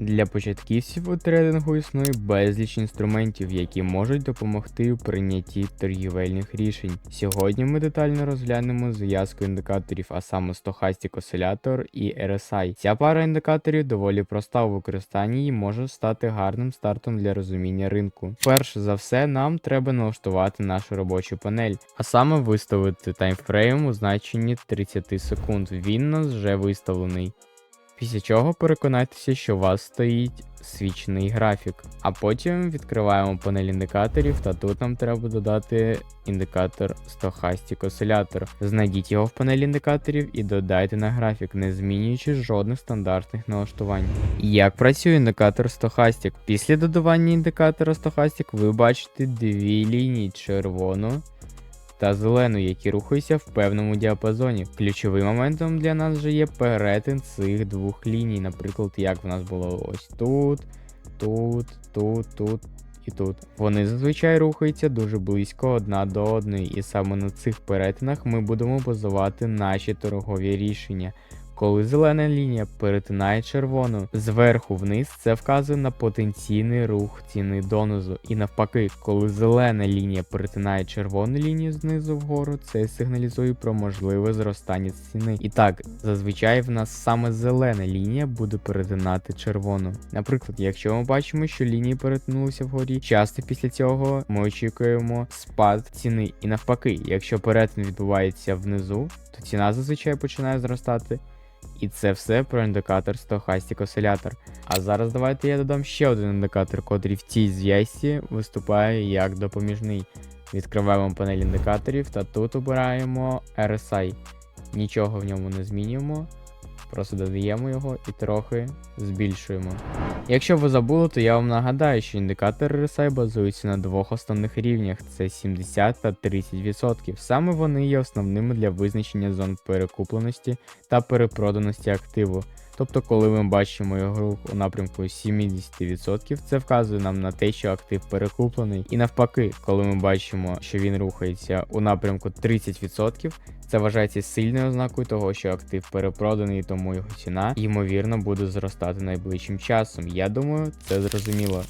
Для початківців у трейдингу існує безліч інструментів, які можуть допомогти у прийнятті торгівельних рішень. Сьогодні ми детально розглянемо зв'язку індикаторів, а саме Stochastic Oscillator і RSI. Ця пара індикаторів доволі проста у використанні і може стати гарним стартом для розуміння ринку. Перш за все, нам треба налаштувати нашу робочу панель, а саме виставити таймфрейм у значенні 30 секунд. Він нас вже виставлений. Після чого переконайтеся, що у вас стоїть свічний графік. А потім відкриваємо панель індикаторів, та тут нам треба додати індикатор Stochastic Oscillator. Знайдіть його в панелі індикаторів і додайте на графік, не змінюючи жодних стандартних налаштувань. Як працює індикатор Stochastic? Після додавання індикатора Stochastic ви бачите дві лінії червону та зелену, які рухаються в певному діапазоні. Ключовим моментом для нас же є перетин цих двох ліній, наприклад, як в нас було ось тут, тут, тут, тут. І тут вони зазвичай рухаються дуже близько одна до одної, і саме на цих перетинах ми будемо базувати наші торгові рішення. Коли зелена лінія перетинає червону зверху вниз, це вказує на потенційний рух ціни донизу. І навпаки, коли зелена лінія перетинає червону лінію знизу вгору, це сигналізує про можливе зростання ціни. І так, зазвичай в нас саме зелена лінія буде перетинати червону. Наприклад, якщо ми бачимо, що лінії перетнулися вгорі, часто після цього ми очікуємо спад ціни. І навпаки, якщо перетин відбувається внизу, то ціна зазвичай починає зростати. І це все про індикатор Stochastic Oscillator. А зараз давайте я додам ще один індикатор, котрий в цій зв'язці виступає як допоміжний. Відкриваємо панель індикаторів та тут обираємо RSI. Нічого в ньому не змінюємо, просто додаємо його і трохи збільшуємо. Якщо ви забули, то я вам нагадаю, що індикатори RSI базуються на двох основних рівнях: це 70 та 30%. Саме вони є основними для визначення зон перекупленості та перепроданості активу. Тобто, коли ми бачимо його рух у напрямку 70%, це вказує нам на те, що актив перекуплений. І навпаки, коли ми бачимо, що він рухається у напрямку 30%, це вважається сильною ознакою того, що актив перепроданий, тому його ціна ймовірно буде зростати найближчим часом. Я думаю, це зрозуміло.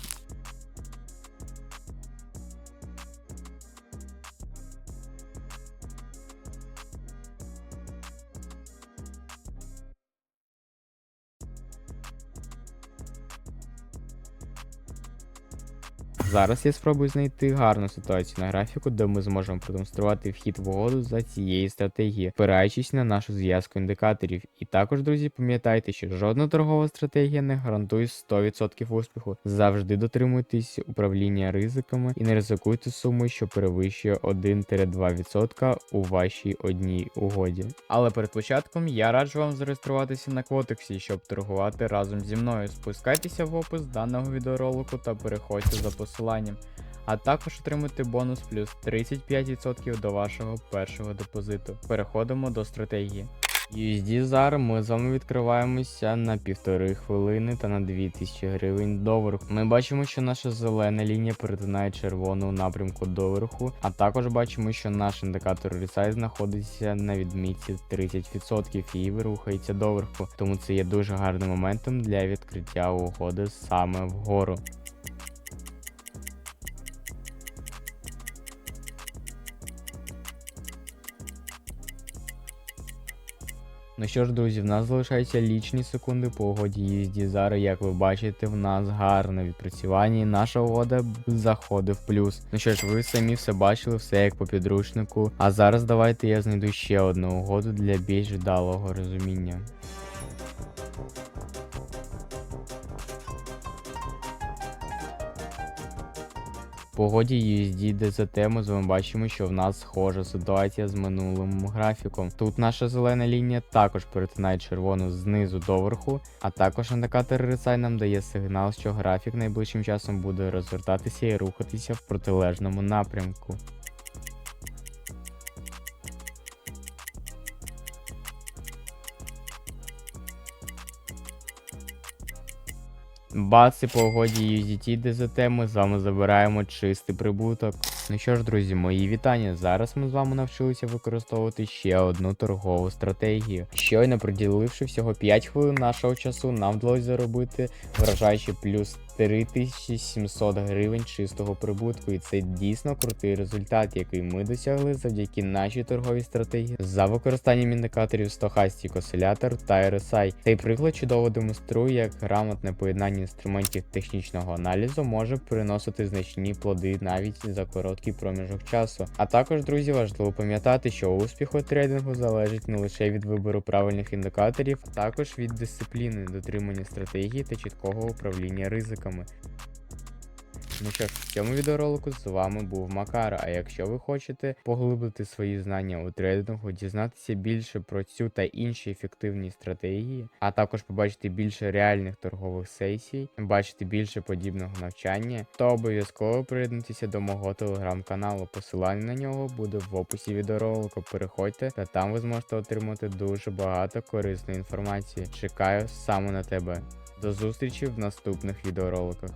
Зараз я спробую знайти гарну ситуацію на графіку, де ми зможемо продемонструвати вхід в угоду за цієї стратегії, опираючись на нашу зв'язку індикаторів. І також, друзі, пам'ятайте, що жодна торгова стратегія не гарантує 100% успіху. Завжди дотримуйтесь управління ризиками і не ризикуйте суму, що перевищує 1-2% у вашій одній угоді. Але перед початком я раджу вам зареєструватися на Квотексі, щоб торгувати разом зі мною. Спускайтеся в опис даного відеоролику та переходьте за посиланням. А також отримати бонус плюс 35% до вашого першого депозиту. Переходимо до стратегії. USD ZAR ми з вами відкриваємося на півтори хвилини та на 2000 гривень доверху. Ми бачимо, що наша зелена лінія перетинає червону у напрямку доверху, а також бачимо, що наш індикатор RSI знаходиться на відмітці 30% і рухається доверху. Тому це є дуже гарним моментом для відкриття угоди саме вгору. Ну що ж, друзі, в нас залишаються лічні секунди по угоді їзді. Зараз, як ви бачите, в нас гарне відпрацювання, і наша угода заходить в плюс. Ну що ж, ви самі все бачили, все як по підручнику. А зараз давайте я знайду ще одну угоду для більш вдалого розуміння. По угоді USD DZT ми з вами бачимо, що в нас схожа ситуація з минулим графіком. Тут наша зелена лінія також перетинає червону знизу до верху, а також індикатор RSI нам дає сигнал, що графік найближчим часом буде розвертатися і рухатися в протилежному напрямку. Бац, і по угоді USDT DZT ми з вами забираємо чистий прибуток. Ну що ж, друзі, мої вітання. Зараз ми з вами навчилися використовувати ще одну торгову стратегію. Щойно приділивши всього 5 хвилин нашого часу, нам вдалося заробити вражаючи плюс 3700 гривень чистого прибутку, і це дійсно крутий результат, який ми досягли завдяки нашій торговій стратегії за використанням індикаторів Stochastic Oscillator та RSI. Цей приклад чудово демонструє, як грамотне поєднання інструментів технічного аналізу може приносити значні плоди навіть за короткий проміжок часу. А також, друзі, важливо пам'ятати, що успіх у трейдингу залежить не лише від вибору правильних індикаторів, а також від дисципліни, дотримання стратегії та чіткого управління ризиками. Ну що ж, в цьому відеоролику з вами був Макар. А якщо ви хочете поглибити свої знання у трейдингу, дізнатися більше про цю та інші ефективні стратегії, а також побачити більше реальних торгових сесій, бачити більше подібного навчання, то обов'язково приєднуйтеся до мого телеграм-каналу. Посилання на нього буде в описі відеоролику. Переходьте, та там ви зможете отримати дуже багато корисної інформації. Чекаю саме на тебе. До зустрічі в наступних відеороликах.